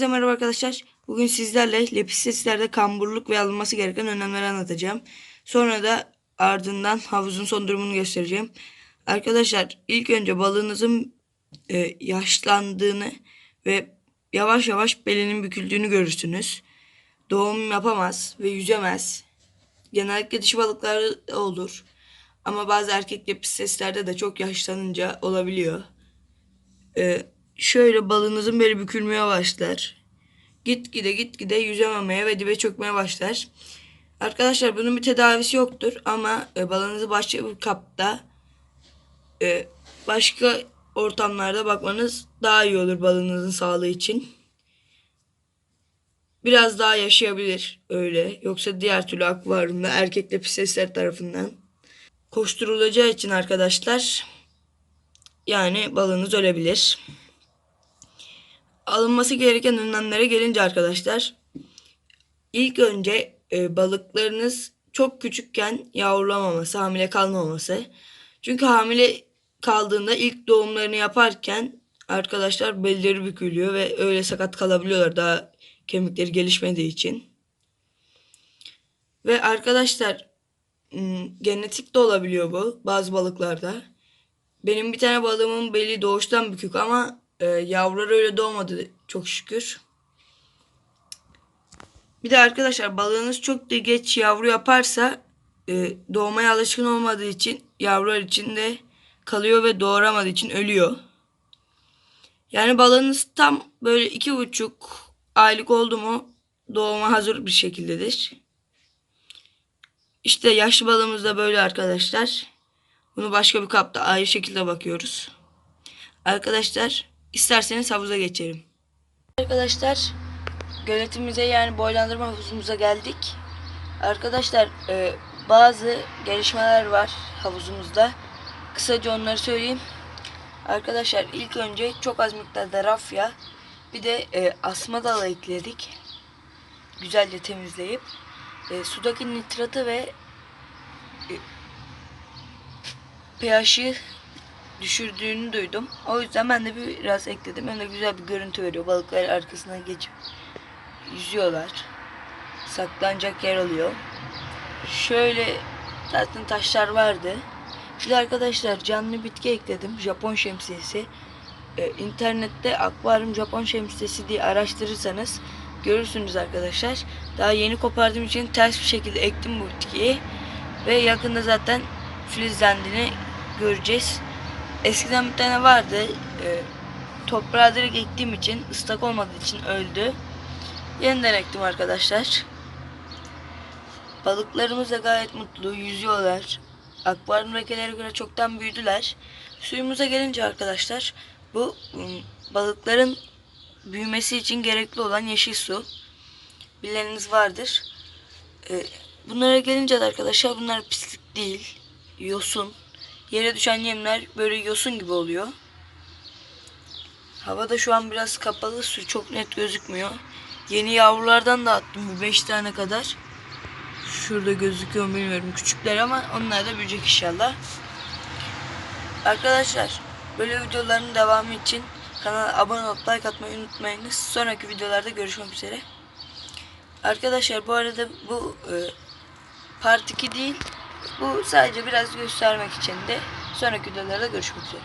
Herkese merhaba arkadaşlar. Bugün sizlerle lepisteslerde kamburluk ve alınması gereken önlemleri anlatacağım. Sonra da ardından havuzun son durumunu göstereceğim. Arkadaşlar ilk önce balığınızın e, yaşlandığını ve yavaş yavaş belinin büküldüğünü görürsünüz. Doğum yapamaz ve yüzemez. Genellikle dişi balıklarda olur. Ama bazı erkek lepisteslerde de çok yaşlanınca olabiliyor. Ee, şöyle balığınızın beli bükülmeye başlar. Gitgide gitgide yüzememeye ve dibe çökmeye başlar. Arkadaşlar bunun bir tedavisi yoktur ama e, balığınızı başka bir kapta e, başka ortamlarda bakmanız daha iyi olur balığınızın sağlığı için. Biraz daha yaşayabilir öyle. Yoksa diğer türlü akvaryumda erkek lepisesler tarafından koşturulacağı için arkadaşlar yani balığınız ölebilir. Alınması gereken önlemlere gelince arkadaşlar ilk önce e, balıklarınız çok küçükken yavrulamaması, hamile kalmaması. Çünkü hamile kaldığında ilk doğumlarını yaparken arkadaşlar belleri bükülüyor ve öyle sakat kalabiliyorlar daha kemikleri gelişmediği için. Ve arkadaşlar genetik de olabiliyor bu bazı balıklarda. Benim bir tane balığımın beli doğuştan bükük ama e, yavruları öyle doğmadı çok şükür. Bir de arkadaşlar balığınız çok da geç yavru yaparsa e, doğmaya alışkın olmadığı için yavrular içinde kalıyor ve doğuramadığı için ölüyor. Yani balığınız tam böyle iki buçuk aylık oldu mu doğuma hazır bir şekildedir. İşte yaşlı balığımız da böyle arkadaşlar. Bunu başka bir kapta ayrı şekilde bakıyoruz. Arkadaşlar isterseniz havuza geçelim. Arkadaşlar göletimize yani boylandırma havuzumuza geldik. Arkadaşlar e, bazı gelişmeler var havuzumuzda. Kısaca onları söyleyeyim. Arkadaşlar ilk önce çok az miktarda rafya bir de e, asma dala ekledik. Güzelce temizleyip e, sudaki nitratı ve e, pH'i düşürdüğünü duydum. O yüzden ben de biraz ekledim. Hem de güzel bir görüntü veriyor. Balıklar arkasına geçip yüzüyorlar. Saklanacak yer oluyor. Şöyle zaten taşlar vardı. De arkadaşlar canlı bitki ekledim. Japon şemsiyesi. Ee, internette akvaryum Japon şemsiyesi diye araştırırsanız görürsünüz arkadaşlar. Daha yeni kopardığım için ters bir şekilde ektim bu bitkiyi. Ve yakında zaten filizlendiğini göreceğiz. Eskiden bir tane vardı. E, toprağa direkt ektiğim için ıslak olmadığı için öldü. Yeniden ektim arkadaşlar. Balıklarımız da gayet mutlu. Yüzüyorlar. Akvaryum rekelere göre çoktan büyüdüler. Suyumuza gelince arkadaşlar bu ım, balıkların büyümesi için gerekli olan yeşil su. Bileniniz vardır. Ee, bunlara gelince de arkadaşlar bunlar pislik değil. Yosun. Yere düşen yemler böyle yosun gibi oluyor. Havada şu an biraz kapalı. Su çok net gözükmüyor. Yeni yavrulardan da attım. 5 tane kadar. Şurada gözüküyor mu bilmiyorum. Küçükler ama onlar da büyüyecek inşallah. Arkadaşlar böyle videoların devamı için kanala abone olup like atmayı unutmayınız. Sonraki videolarda görüşmek üzere. Arkadaşlar bu arada bu e, part 2 değil. Bu sadece biraz göstermek için de sonraki videolarda görüşmek üzere.